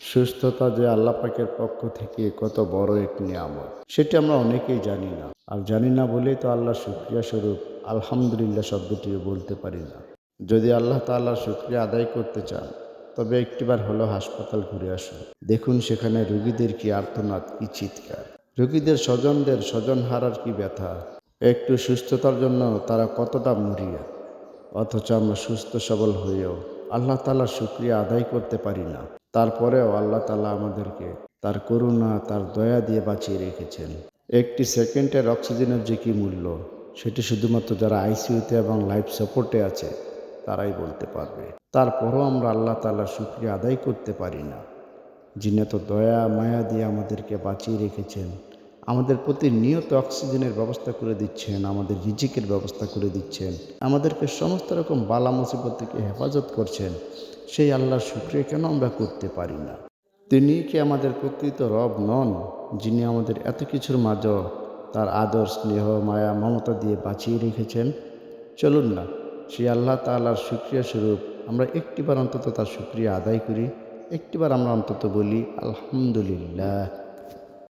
সুস্থতা যে আল্লাহ পাকের পক্ষ থেকে কত বড় এক নিয়ামত, সেটি আমরা অনেকেই জানি না। আর জানি না বলেই তো আল্লাহ শুক্রিয়া স্বরূপ আলহামদুলিল্লাহ শব্দটিও বলতে পারি না। যদি আল্লাহ তাআলার শুক্রিয়া আদায় করতে চান, তবে একটিবার হলো হাসপাতাল ঘুরে আসুন। দেখুন সেখানে রুগীদের কি আর্তনাদ, কি চিৎকার। রুগীদের স্বজনদের স্বজন হারার কি ব্যথা। একটু সুস্থতার জন্য তারা কতটা মরিয়া। অথচ আমরা সুস্থ সবল হয়েও আল্লাহ তালার শুক্রিয়া আদায় করতে পারি না। তারপরেও আল্লাহ তালা আমাদেরকে তার করুণা, তার দয়া দিয়ে বাঁচিয়ে রেখেছেন। একটি সেকেন্ডের অক্সিজেনের যে কী মূল্য, সেটি শুধুমাত্র যারা আইসিউতে এবং লাইফ সাপোর্টে আছে, তারাই বলতে পারবে। তারপরও আমরা আল্লাহ তালার শুক্রিয়া আদায় করতে পারি না। যিনি এত দয়া, মায়া দিয়ে আমাদেরকে বাঁচিয়ে রেখেছেন আমাদের প্রতিনিয়ত অক্সিজেনের ব্যবস্থা করে দিচ্ছেন, আমাদের রিজিকের ব্যবস্থা করে দিচ্ছেন, আমাদেরকে সমস্ত রকম বালা মুসিবত থেকে হেফাজত করছেন। সেই আল্লাহর শুক্রিয়া কেন আমরা করতে পারি না? তিনি কি আমাদের প্রকৃত রব নন, যিনি আমাদের এত কিছুর মাঝেও তার আদর, স্নেহ, মায়া, মমতা দিয়ে বাঁচিয়ে রেখেছেন? চলুন না, সেই আল্লাহ তাআলার শুক্রিয়া স্বরূপ আমরা একটিবার অন্তত তার শুক্রিয়া আদায় করি, একটিবার আমরা অন্তত বলি, আলহামদুলিল্লাহ।